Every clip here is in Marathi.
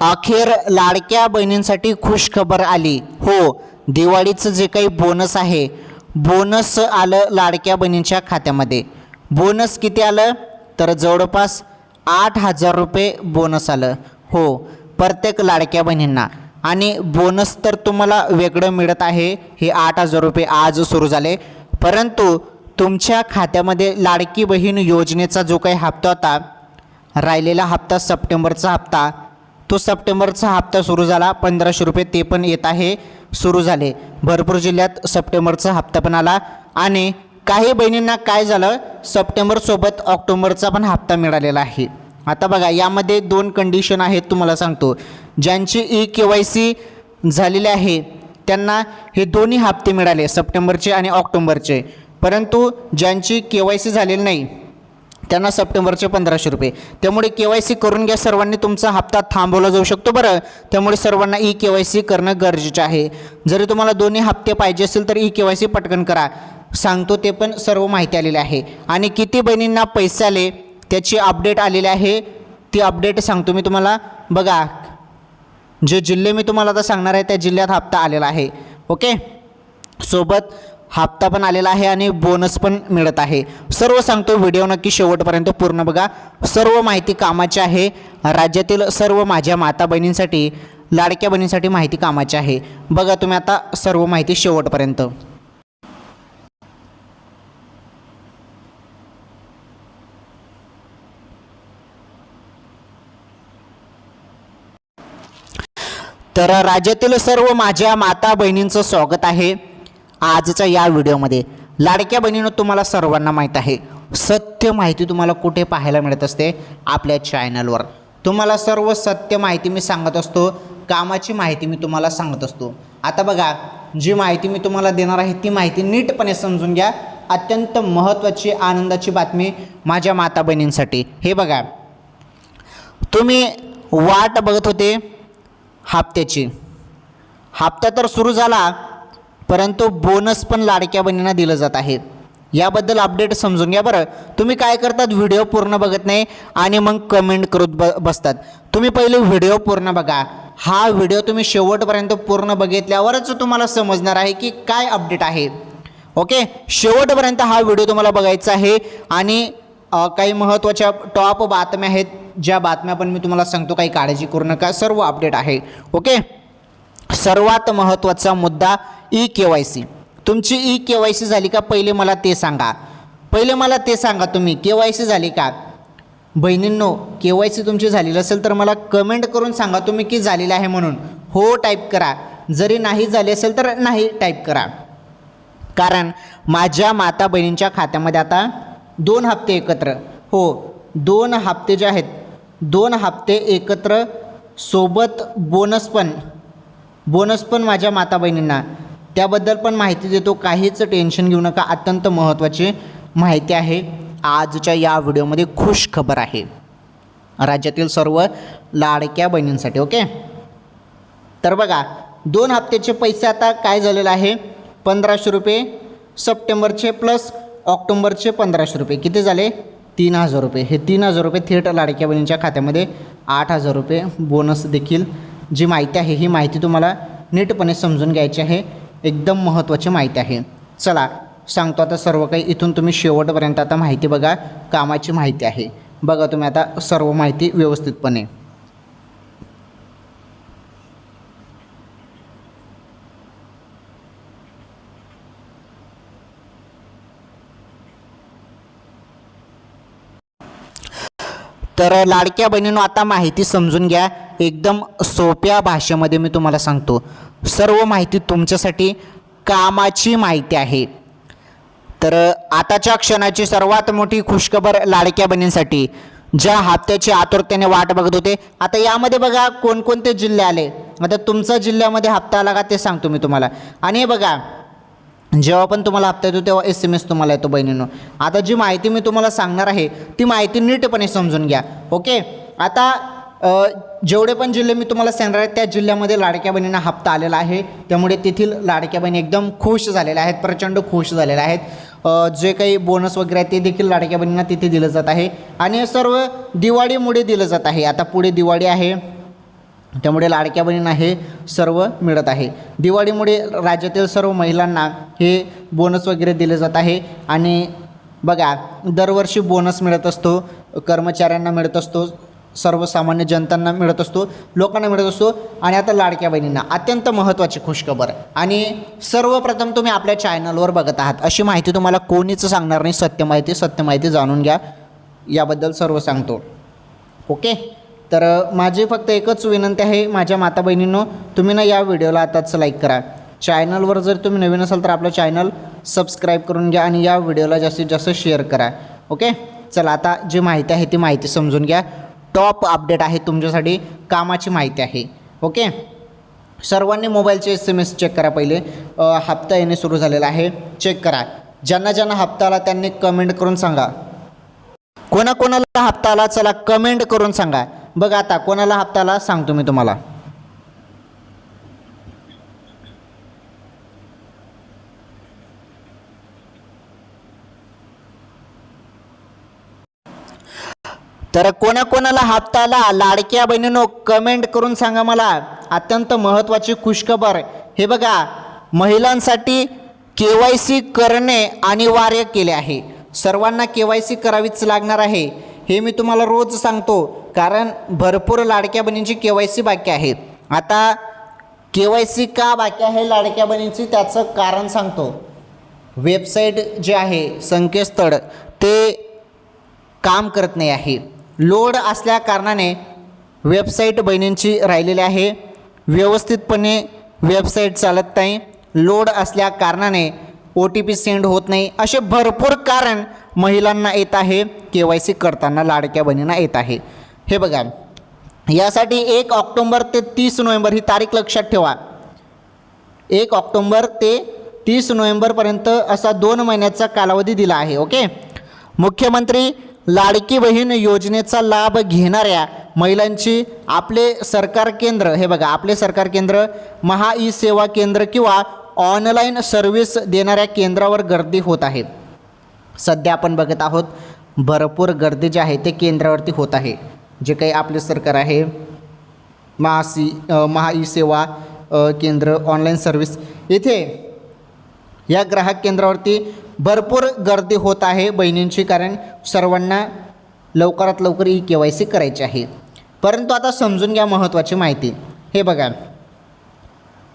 अखेर लाडक्या बहिणींसाठी खुश खबर आली. हो दिवाळीचं जे काही बोनस आहे बोनस आलं लाडक्या बहिणींच्या खात्यामध्ये. बोनस किती आलं? तर जवळपास आठ हजार रुपये बोनस आलं. हो प्रत्येक लाडक्या बहिणींना. आणि बोनस तर तुम्हाला वेगळं मिळत आहे. हे आठ हजार रुपये आज सुरू झाले. परंतु तुमच्या खात्यामध्ये लाडकी बहीण योजनेचा जो काही हप्ता होता राहिलेला हप्ता सप्टेंबरचा हप्ता तो सप्टेंबरचा हप्ता सुरू झाला. पंधराशे रुपये ते पण येत आहे सुरू झाले. भरपूर जिल्ह्यात सप्टेंबरचा हप्ता पण आला. आणि काही बहिणींना काय झालं? सप्टेंबरसोबत ऑक्टोबरचा पण हप्ता मिळालेला आहे. आता बघा यामध्ये दोन कंडिशन आहेत तुम्हाला सांगतो. ज्यांची ई के वाय सी झालेली आहे त्यांना हे दोन्ही हप्ते मिळाले सप्टेंबरचे आणि ऑक्टोबरचे. परंतु ज्यांची के वाय सी झालेली नाही त्यांना सप्टेंबरचे पंधराशे रुपये. त्यामुळे के वाय सी करून घ्या सर्वांनी तुमचा हप्ता थांबवला जाऊ शकतो बरं. त्यामुळे सर्वांना ई के वाय सी करणं गरजेचं आहे. जरी तुम्हाला दोन्ही हप्ते पाहिजे असेल तर ई के वाय सी पटकन करा. सांगतो ते पण सर्व माहिती आलेली आहे. आणि किती बहिणींना पैसे आले त्याची अपडेट आलेली आहे. ती अपडेट सांगतो मी तुम्हाला. बघा जे जिल्हे मी तुम्हाला आता सांगणार आहे त्या जिल्ह्यात हप्ता आलेला आहे. ओके? सोबत हप्ता पण आलेला आहे आणि बोनस पण मिळत आहे. सर्व सांगतो व्हिडिओ नक्की शेवटपर्यंत पूर्ण बघा. सर्व माहिती कामाची आहे. राज्यातील सर्व माझ्या माता बहिणींसाठी लाडक्या बहिणींसाठी माहिती कामाची आहे. बघा तुम्ही आता सर्व माहिती शेवटपर्यंत. तर राज्यातील सर्व माझ्या माता बहिणींचं स्वागत आहे. आजच्या या व्हिडिओमध्ये लाडक्या बहिणीनं तुम्हाला सर्वांना माहीत आहे सत्य माहिती तुम्हाला कुठे पाहायला मिळत असते? आपल्या चॅनलवर तुम्हाला सर्व सत्य माहिती मी सांगत असतो कामाची माहिती मी तुम्हाला सांगत असतो. आता बघा जी माहिती मी तुम्हाला देणार आहे ती माहिती नीटपणे समजून घ्या. अत्यंत महत्त्वाची आनंदाची बातमी माझ्या माता बहिणींसाठी. हे बघा तुम्ही वाट बघत होते हप्त्याची. हप्ता तर सुरू झाला परंतु बोनस पण लाडक्या बहिणींना दिलं जात आहे. याबद्दल अपडेट समजून घ्या बरं. तुम्ही काय करतात? व्हिडिओ पूर्ण बघत नाही आणि मग कमेंट करत ब बसतात. तुम्ही पहिले व्हिडिओ पूर्ण बघा. हा व्हिडिओ तुम्ही शेवटपर्यंत पूर्ण बघितल्यावरच तुम्हाला समजणार आहे की काय अपडेट आहे. ओके शेवटपर्यंत हा व्हिडिओ तुम्हाला बघायचा आहे आणि काही महत्त्वाच्या टॉप बातम्या आहेत. ज्या बातम्या पण मी तुम्हाला सांगतो काही काळजी करू नका सर्व अपडेट आहे. ओके सर्वात महत्त्वाचा मुद्दा ई के वाय सी. तुमची ई के वाय सी झाली का? पहिले मला ते सांगा. पहिले मला ते सांगा तुम्ही. के वाय सी झाली का? बहिणींनो के वाय सी तुमची झालेली असेल तर मला कमेंट करून सांगा तुम्ही की झालेलं आहे म्हणून. हो टाईप करा. जरी नाही झाली असेल तर नाही टाईप करा. कारण माझ्या माता बहिणींच्या खात्यामध्ये आता दोन हप्ते एकत्र. हो दोन हप्ते जे आहेत दोन हप्ते एकत्र सोबत बोनस पण. बोनस पण माझ्या माता बहिणींना त्याबद्दल पण माहिती देतो. काहीच टेन्शन घेऊ नका. अत्यंत महत्त्वाची माहिती आहे. आजच्या या व्हिडिओमध्ये खुश खबर आहे. राज्यातील सर्व लाडक्या बहिणींसाठी ओके? तर बघा दोन हप्त्याचे पैसे आता काय झालेलं आहे? पंधराशे रुपये सप्टेंबरचे प्लस ऑक्टोंबरचे पंधराशे रुपये. किती झाले? तीन हजार रुपये. हे तीन हजार रुपये थेट लाडक्या बहिणींच्या खात्यामध्ये आठ हजार रुपये बोनस देखील जी माहिती आहे ही माहिती तुम्हाला नीटपणे समजून घ्यायची आहे. एकदम महत्त्वाची माहिती आहे. चला सांगतो आता सर्व काही. इथून तुम्ही शेवटपर्यंत आता माहिती बघा कामाची माहिती आहे. बघा तुम्ही आता सर्व माहिती व्यवस्थितपणे. तर लाडक्या बहिणीनं आता माहिती समजून घ्या. एकदम सोप्या भाषेमध्ये मी तुम्हाला सांगतो. सर्व माहिती तुमच्यासाठी कामाची माहिती आहे. तर आताच्या क्षणाची सर्वात मोठी खुशखबर लाडक्या बहिणींसाठी ज्या हप्त्याची आतुरतेने वाट बघत होते आता यामध्ये बघा कोणकोणते जिल्हे आले. आता तुमचा जिल्ह्यामध्ये हप्ता आला का ते सांगतो मी तुम्हाला. आणि हे बघा जेव्हा पण तुम्हाला हप्ता येतो तेव्हा एस एम एस तुम्हाला येतो बहिणीनं. आता जी माहिती मी तुम्हाला सांगणार आहे ती माहिती नीटपणे समजून घ्या. ओके? आता जेवढे पण जिल्हे मी तुम्हाला सांगणार आहे त्या जिल्ह्यामध्ये लाडक्या बहिणींना हप्ता आलेला आहे. त्यामुळे तेथील लाडक्या बहिणी एकदम खुश झालेल्या आहेत प्रचंड खुश झालेल्या आहेत. जे काही बोनस वगैरे आहे ते देखील लाडक्या बहिणींना तिथे दिलं जात आहे. आणि हे सर्व दिवाळीमुळे दिलं जात आहे. आता पुढे दिवाळी आहे. त्यामुळे लाडक्या बहिणींना हे सर्व मिळत आहे. दिवाळीमुळे राज्यातील सर्व महिलांना हे बोनस वगैरे दिले जात आहे. आणि बघा दरवर्षी बोनस मिळत असतो कर्मचाऱ्यांना मिळत असतो. सर्वसामान्य जनतांना मिळत असतो लोकांना मिळत असतो. आणि आता लाडक्या बहिणींना अत्यंत महत्त्वाची खुशखबर. आणि सर्वप्रथम तुम्ही आपल्या चॅनलवर बघत आहात. अशी माहिती तुम्हाला कोणीच सांगणार नाही. सत्य माहिती सत्य माहिती जाणून घ्या. याबद्दल सर्व सांगतो. ओके? तर माझी फक्त एकच विनंती आहे माझ्या माता बहिणींनो तुम्ही ना या व्हिडिओला आताच लाईक करा. चॅनलवर जर तुम्ही नवीन असाल तर आपलं चॅनल सबस्क्राईब करून घ्या आणि या व्हिडिओला जास्तीत जास्त शेअर करा. ओके? चला आता जी माहिती आहे ती माहिती समजून घ्या. टॉप अपडेट आहे तुमच्यासाठी कामाची माहिती आहे. ओके सर्वांनी मोबाईलचे एस एम एस चेक करा पहिले. हप्ता येणे सुरू झालेला आहे. चेक करा. ज्यांना ज्यांना हप्ता आला त्यांनी कमेंट करून सांगा. कोणाकोणाला हप्ता आला चला कमेंट करून सांगा. बघा आता कोणाला हप्ता आला सांगतो मी तुम्हाला. तर कोणाकोणाला हप्ता आला लाडक्या बहिणीनो कमेंट करून सांगा मला. अत्यंत महत्त्वाची खुशखबर. हे बघा महिलांसाठी के वाय सी करणे अनिवार्य केले आहे. सर्वांना के वाय सी करावीच लागणार आहे. हे मी तुम्हाला रोज सांगतो कारण भरपूर लाडक्या बहिणींची के वाय सी बाकी आहे आता के वाय सी का बाकी आहे लाडक्या बहिणींची त्याचं कारण सांगतो. वेबसाईट जे आहे संकेतस्थळ ते काम करत नाही आहे. लोड असल्या कारणाने वेबसाईट बहिणींची राहिलेली आहे. व्यवस्थितपणे वेबसाईट चालत नाही. लोड असल्या कारणाने ओ टी पी सेंड होत नाही. असे भरपूर कारण महिलांना येत आहे. के वाय सी करताना लाडक्या बहिणींना येत आहे. हे बघा. यासाठी एक ऑक्टोंबर ते तीस नोव्हेंबर ही तारीख लक्षात ठेवा. एक ऑक्टोंबर ते तीस नोव्हेंबरपर्यंत असा दोन महिन्याचा कालावधी दिला आहे. ओके? मुख्यमंत्री लाडकी बहीण योजनेचा लाभ घेणाऱ्या महिलांची आपले सरकार केंद्र हे बघा आपले सरकार केंद्र महा ई सेवा केंद्र किंवा ऑनलाईन सर्व्हिस देणाऱ्या केंद्रावर गर्दी होत आहे. सध्या आपण बघत आहोत भरपूर गर्दी जी आहे ते केंद्रावरती होत आहे. जे काही आपले सरकार आहे महासी महा ई सेवा केंद्र ऑनलाईन सर्व्हिस येथे या ग्राहक केंद्रावरती भरपूर गर्दी होत आहे बहिणींची कारण सर्वांना लवकरात लवकर ई के वाय सी करायची आहे. परंतु आता समजून घ्या महत्त्वाची माहिती. हे बघा.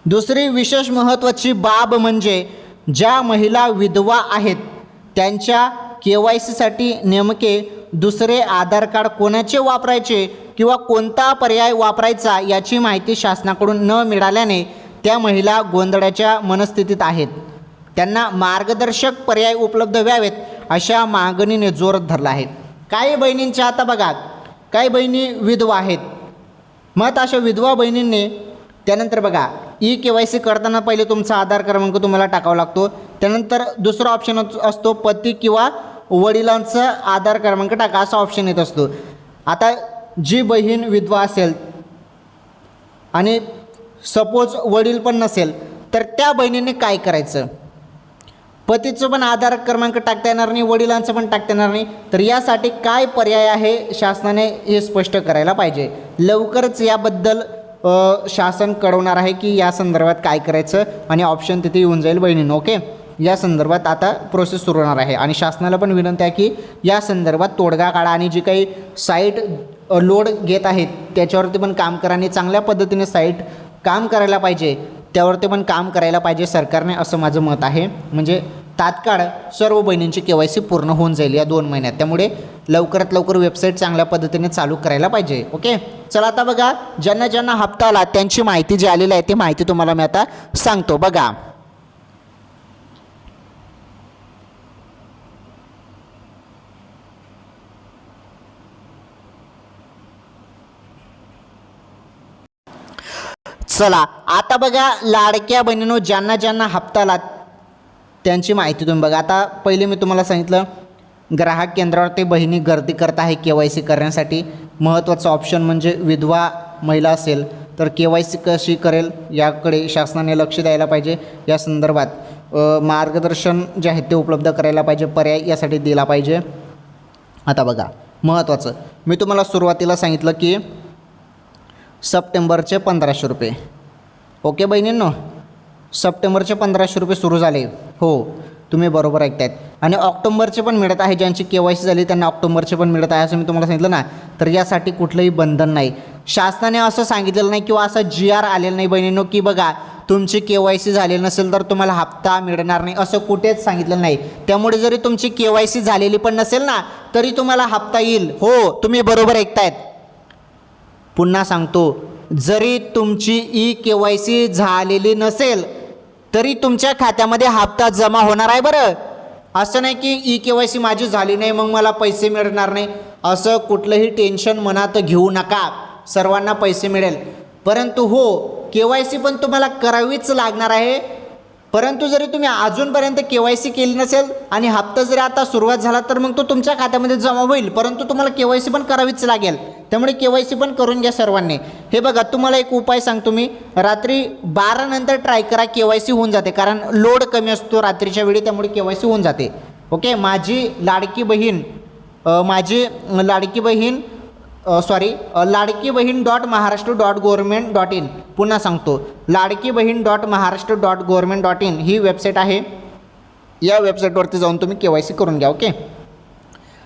दुसरी विशेष महत्त्वाची बाब म्हणजे ज्या महिला विधवा आहेत त्यांच्या के वाय सीसाठी नेमके दुसरे आधार कार्ड कोणाचे वापरायचे किंवा कोणता पर्याय वापरायचा याची माहिती शासनाकडून न मिळाल्याने त्या महिला गोंधळाच्या मनस्थितीत आहेत. त्यांना मार्गदर्शक पर्याय उपलब्ध व्हावेत अशा मागणीने जोर धरला आहे. काही बहिणींच्या आता बघा काही बहिणी विधवा आहेत. मग अशा विधवा बहिणींनी त्यानंतर बघा ई के वाय सी करताना पहिले तुमचा आधार क्रमांक तुम्हाला टाकावा लागतो. त्यानंतर दुसरा ऑप्शन असतो पती किंवा वडिलांचा आधार क्रमांक टाका असा ऑप्शन येत असतो. आता जी बहीण विधवा असेल आणि सपोज वडील पण नसेल तर त्या बहिणीने काय करायचं? पतीचं पण आधार क्रमांक टाकता येणार नाही वडिलांचं पण टाकता येणार नाही. तर यासाठी काय पर्याय आहे शासनाने हे स्पष्ट करायला पाहिजे? लवकरच याबद्दल शासन कळवणार आहे की या संदर्भात काय करायचं आणि ऑप्शन तिथे येऊन जाईल बहिणीनं ओके? या संदर्भात आता प्रोसेस सुरू होणार आहे आणि शासनाला पण विनंती आहे की या संदर्भात तोडगा काढा आणि जी काही साईट लोड घेत आहेत त्याच्यावरती पण काम करा आणि चांगल्या पद्धतीने साईट काम करायला पाहिजे. त्यावरती पण काम करायला पाहिजे सरकारने असं माझं मत आहे. म्हणजे तात्काळ सर्व बहिणींची के वाय सी पूर्ण होऊन जाईल या दोन महिन्यात. त्यामुळे लवकरात लवकर वेबसाईट चांगल्या पद्धतीने चालू करायला पाहिजे ओके? चला आता बघा ज्यांना ज्यांना हप्ता आला त्यांची माहिती जी आलेली आहे ती माहिती तुम्हाला मी आता सांगतो. बघा चला आता बघा लाडक्या बहिणीनो ज्यांना ज्यांना हप्ता आला त्यांची माहिती तुम्ही बघा. आता पहिले मी तुम्हाला सांगितलं ग्राहक केंद्रावर ते बहिणी गर्दी करत आहे के वाय सी करण्यासाठी. महत्त्वाचं ऑप्शन म्हणजे विधवा महिला असेल तर के वाय सी कशी करेल याकडे शासनाने लक्ष द्यायला पाहिजे. या संदर्भात मार्गदर्शन जे आहे ते उपलब्ध करायला पाहिजे पर्याय यासाठी दिला पाहिजे. आता बघा महत्त्वाचं. मी तुम्हाला सुरुवातीला सांगितलं की सप्टेंबरचे पंधराशे रुपये. ओके बहिणींनो? सप्टेंबरचे पंधराशे रुपये सुरू झाले. हो तुम्ही बरोबर ऐकतायत. आणि ऑक्टोंबरचे पण मिळत आहे ज्यांची के वाय सी झाली त्यांना ऑक्टोंबरचे पण मिळत आहे असं मी तुम्हाला सांगितलं ना. तर यासाठी कुठलंही बंधन नाही. शासनाने असं सांगितलेलं नाही किंवा असं जी आर आलेलं नाही बहिणींनो की बघा तुमची के वाय सी झालेली नसेल तर तुम्हाला हप्ता मिळणार नाही असं कुठेच सांगितलं नाही. त्यामुळे जरी तुमची के वाय सी झालेली पण नसेल ना तरी तुम्हाला हप्ता येईल. हो तुम्ही बरोबर ऐकतायत. पुन्हा सांगतो जरी तुमची ई के वाय सी झालेली नसेल तरी तुमच्या खात्यामध्ये हप्ता जमा होणार आहे बरं. असं नाही की ई के वाय सी माझी झाली नाही मग मला पैसे मिळणार नाही. असं कुठलंही टेन्शन मनात घेऊ नका. सर्वांना पैसे मिळेल. परंतु हो के वाय सी पण तुम्हाला करावीच लागणार आहे. परंतु जरी तुम्ही अजूनपर्यंत के वाय सी केली नसेल आणि हप्ता जरी आता सुरुवात झाला तर मग तो तुमच्या खात्यामध्ये जमा होईल. परंतु तुम्हाला के वाय सी पण करावीच लागेल. त्यामुळे के वाय सी पण करून घ्या सर्वांनी. हे बघा तुम्हाला एक उपाय सांगतो मी. रात्री बारानंतर ट्राय करा के वाय सी होऊन जाते. कारण लोड कमी असतो रात्रीच्या वेळी त्यामुळे के वाय सी होऊन जाते. ओके? माझी लाडकी बहीण माझी Ladki Bahin sorry Ladki Bahin dot Maharashtra dot government dot in पुन्हा सांगतो. Ladki Bahin dot Maharashtra dot government dot in he website आहे. या वेबसाईटवरती जाऊन तुम्ही के वाय सी करून घ्या ओके?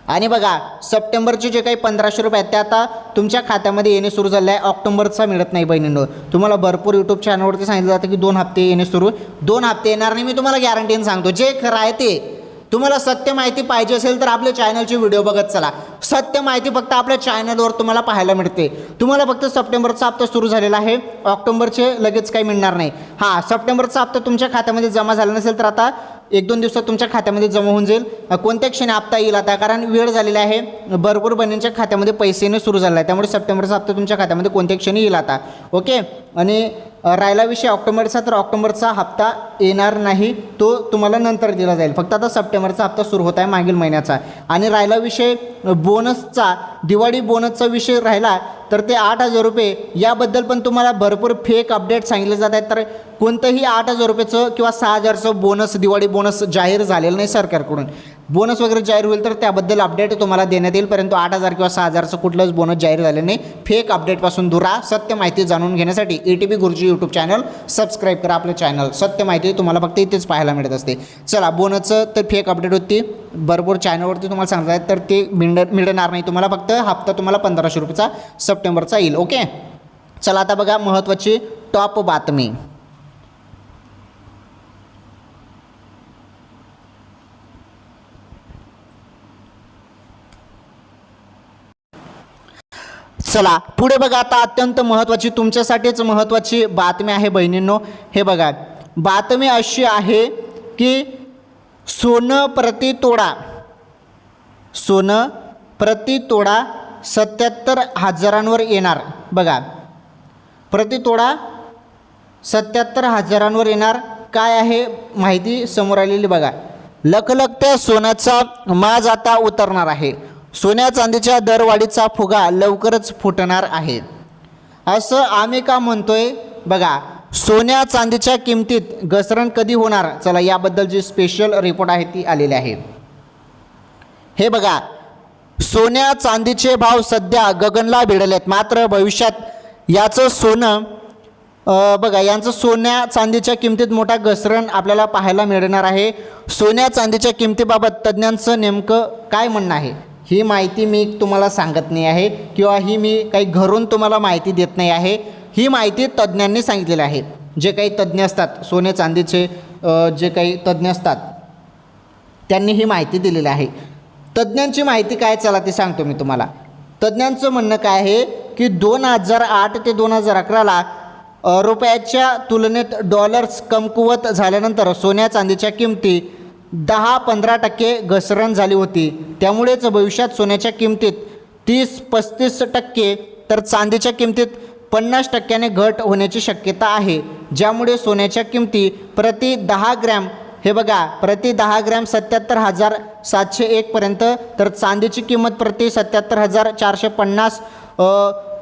आणि बघा सप्टेंबरचे जे काही पंधराशे रुपये आहेत ते आता तुमच्या खात्यामध्ये येणे सुरू झालं आहे ऑक्टोबरचा मिळत नाही बहिणींनो. तुम्हाला भरपूर यूट्यूब चॅनलवरती सांगितलं जातं की दोन हप्ते येणे सुरू. दोन हप्ते येणार नाही मी तुम्हाला गॅरंटीने सांगतो. जे खरं आहे ते. तुम्हाला सत्य माहिती पाहिजे असेल तर आपल्या चॅनलचे व्हिडिओ बघत चला. सत्य माहिती फक्त आपल्या चॅनलवर तुम्हाला पाहायला मिळते. तुम्हाला फक्त सप्टेंबरचा हप्ता सुरू झालेला आहे. ऑक्टोबरचे लगेच काही मिळणार नाही. हां सप्टेंबरचा हप्ता तुमच्या खात्यामध्ये जमा झाला नसेल तर आता एक दोन दिवसात तुमच्या खात्यामध्ये जमा होऊन जाईल. कोणत्या क्षणी हप्ता येईल आता कारण वेळ झालेला आहे. भरपूर बहिणींच्या खात्यामध्ये पैसे येणं सुरू झालं आहे. त्यामुळे सप्टेंबरचा हप्ता तुमच्या खात्यामध्ये कोणत्या क्षणी येईल आता. ओके? आणि राहिला विषय ऑक्टोबरचा तर ऑक्टोबरचा हप्ता येणार नाही. तो तुम्हाला नंतर दिला जाईल. फक्त आता सप्टेंबरचा हप्ता सुरू होत आहे मागील महिन्याचा. आणि राहिला विषय बोनसचा दिवाळी बोनसचा विषय राहिला तर ते आठ हजार रुपये. याबद्दल पण तुम्हाला भरपूर फेक अपडेट सांगितले जात आहेत. तर कोणतंही आठ हजार रुपयेचं किंवा सहा हजारचं बोनस दिवाळी बोनस जाहीर झालेलं नाही सरकारकडून. बोनस वगैरे जाहीर होईल तर त्याबद्दल अपडेट तुम्हाला देण्यात येईल. परंतु आठ हजार किंवा सहा हजारचं कुठलंच बोनस जाहीर झालं नाही. फेक अपडेटपासून दूर राहा. सत्य माहिती जाणून घेण्यासाठी ए टी बी गुरुजी यूट्यूब चॅनल सबस्क्राईब करा आपलं चॅनल सत्य माहिती तुम्हाला फक्त इथेच पाहायला मिळत असते. चला बोनसचं तर फेक अपडेट होती. भरपूर चॅनलवरती तुम्हाला सांगत आहेत तर ते मिळ मिळणार नाही तुम्हाला फक्त. हप्ता तुम्हाला पंधराशे रुपयेचा सप्टेंबरचा येईल. ओके चला आता बघा महत्त्वाची टॉप बातमी. चला पुढे बघा आता अत्यंत महत्त्वाची तुमच्यासाठीच महत्त्वाची बातमी आहे बहिणींनो. हे बघा बातमी अशी आहे की सोनं प्रति तोडा सोनं प्रति तोडा सत्याहत्तर हजारांवर येणार. बघा प्रति तोडा सत्याहत्तर हजारांवर येणार. काय आहे माहिती समोर आलेली बघा. लखलखत्या सोन्याचा माज आता उतरणार आहे. सोन्या चांदीच्या दरवाढीचा फुगा लवकरच फुटणार आहे. असं आम्ही का म्हणतोय? बघा सोन्या चांदीच्या किमतीत घसरण कधी होणार? चला याबद्दल जी स्पेशल रिपोर्ट आहे ती आलेली आहे. हे बघा सोन्या चांदीचे भाव सध्या गगनला भिडलेत. मात्र भविष्यात याचं सोनं बघा यांचं सोन्या चांदीच्या किमतीत मोठा घसरण आपल्याला पाहायला मिळणार आहे. सोन्या चांदीच्या किमतीबाबत तज्ज्ञांचं नेमकं काय म्हणणं आहे? ही माहिती मी तुम्हाला सांगत नाही आहे किंवा ही मी काही घरून तुम्हाला माहिती देत नाही आहे. ही माहिती तज्ज्ञांनी सांगितलेली आहे. जे काही तज्ज्ञ असतात सोने चांदीचे जे काही तज्ज्ञ असतात त्यांनी ही माहिती दिलेली आहे. तज्ज्ञांची माहिती काय चला ते सांगतो मी तुम्हाला. तज्ज्ञांचं म्हणणं काय आहे की दोन हजार आठ ते दोन हजार अकराला रुपयाच्या तुलनेत डॉलर्स कमकुवत झाल्यानंतर सोन्या चांदीच्या किमती दहा पंधरा टक्के घसरण झाली होती. त्यामुळेच भविष्यात सोन्याच्या किमतीत तीस पस्तीस टक्के तर चांदीच्या किमतीत पन्नास टक्क्याने घट होण्याची शक्यता आहे. ज्यामुळे सोन्याच्या किमती प्रति दहा ग्रॅम हे बघा प्रति दहा ग्रॅम सत्याहत्तर हजार सातशे एकपर्यंत तर चांदीची किंमत प्रति सत्याहत्तर हजार चारशे पन्नास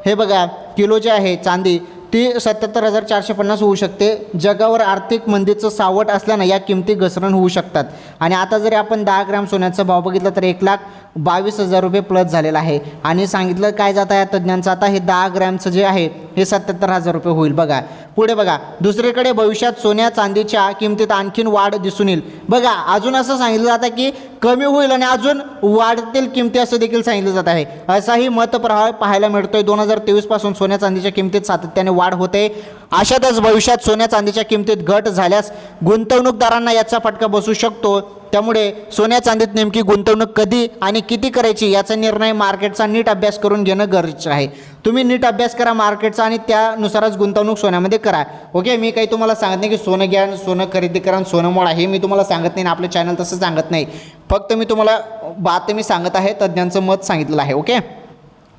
हे बघा किलो जे आहे चांदी. ती सत्याहत्तर हजार चारशे पन्नास होऊ शकते. जगावर आर्थिक मंदीचं सावट असल्यानं या किमती घसरण होऊ शकतात. आणि आता जरी आपण दहा ग्रॅम सोन्याचा भाव बघितला तर एक लाख बावीस हजार रुपये प्लस झालेला आहे. आणि सांगितलं काय जात आहे तज्ज्ञांचं? आता हे दहा ग्रॅमचं जे आहे हे सत्याहत्तर हजार रुपये होईल. बघा पुढे बघा दुसरीकडे भविष्यात सोन्या चांदीच्या किमतीत आणखीन वाढ दिसून येईल. बघा अजून असं सांगितलं जातं की कमी होईल आणि अजून वाढतील किमती असं देखील सांगितलं जात आहे. असाही मतप्रवाह पाहायला मिळतोय. दोन हजार तेवीसपासून सोन्या चांदीच्या किमतीत सातत्याने वाढ होते. अशातच भविष्यात सोन्या चांदीच्या किमतीत घट झाल्यास गुंतवणूकदारांना याचा फटका बसू शकतो. त्यामुळे सोन्या चांदीत नेमकी गुंतवणूक कधी आणि किती करायची याचा निर्णय मार्केटचा नीट अभ्यास करून घेणं गरजेचं आहे. तुम्ही नीट अभ्यास करा मार्केटचा आणि त्यानुसारच गुंतवणूक सोन्यामध्ये करा. ओके मी काही तुम्हाला सांगत नाही की सोनं घ्या सोनं खरेदी करा सोनं मोडा हे मी तुम्हाला सांगत नाही आणि आपलं चॅनल तसं सांगत नाही. फक्त मी तुम्हाला बात मी सांगत आहे तज्ज्ञांचं मत सांगितलेलं आहे. ओके?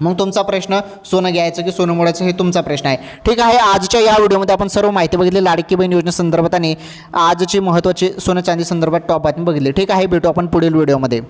मग तुमचा प्रश्न सोनं घ्यायचं की सोनं मोडायचं हे तुमचा प्रश्न आहे. ठीक आहे आजच्या या व्हिडिओमध्ये आपण सर्व माहिती बघितली. लाडकी बहीण योजनेसंदर्भात आणि आजची महत्त्वाची सोनं चांदी संदर्भात टॉप बातमी बघितली. ठीक आहे भेटू आपण पुढील व्हिडिओमध्ये.